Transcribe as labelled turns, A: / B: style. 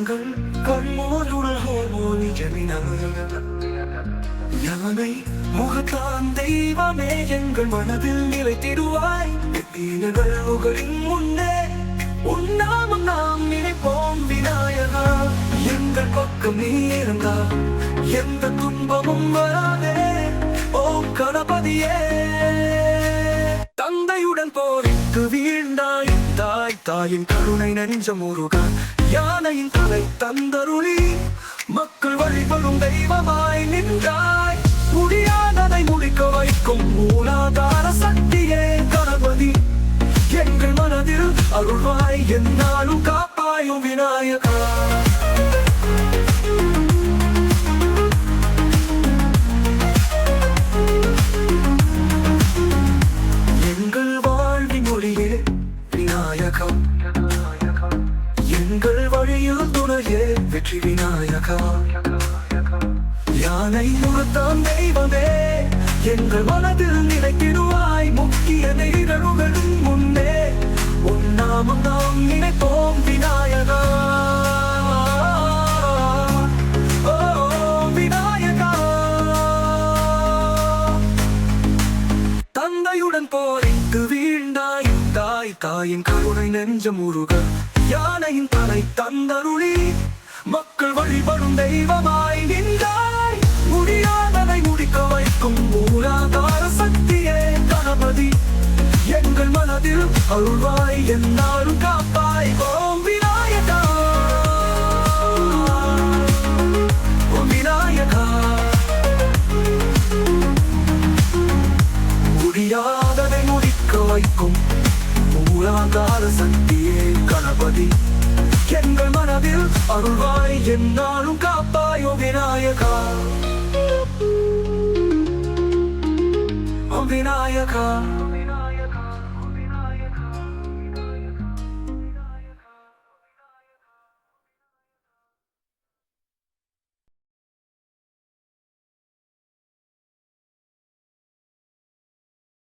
A: எங்கள் கண்மோருடல் ஹோமோனி யானை முகத்தான் தெய்வமே எங்கள் மனதில் நிலைத்திடுவாய். தீனங்கள் முன்னே உன்னாமம் நாம் நினைப்போம் விநாயகா. எங்கள் பக்கம் நீ இருந்தா எந்த துன்பமும் வராதே. ஓ கணபதியே. தந்தையுடன் போரிட்டு வீழ்ந்தாய். தாயின் கருணை நெஞ்சம் உருக யானையின் தலை தந்தருளி மக்கள் வழிபடும் தெய்வமாய் நின்றாய். முடியாததை முடிக்க வைக்கும் மூலாதார சக்தியே கணபதி. எங்கள் மனதில் அருள்வாய் என்னாலும் காப்பாயும் விநாயகா. வெற்றி விநாயகா யானை முகத்தான் தெய்வமே எங்கள் மனதில் நினைத்திடுவாய் முக்கிய நிகழ்வுகள் முன்னே உன்னாமம் நாம் நினைப்போம் விநாயகா. ஓ தந்தையுடன் போரிட்டு வீழ்ந்தாய் தாய் தாயின் கருணை நெஞ்சம் உருக யானையின் தலை தந்தருளி மக்கள் வழிபடும் தெய்வமாய் நின்றாய். முடியாததை முடிக்க வைக்கும் மூலாதார சக்தியே கணபதி. எங்கள் மனதில் அருள்வாய் என்னாலும் காப்பாய். ஓம் விநாயகா. ஓம் விநாயகா. முடியாததை முடிக்க வைக்கும் மூலாதார சக்தியே கணபதி. எங்கள் மனதில் அருள்வாய் என்னாலும் காப்பாயோ விநாயகா விநாயகா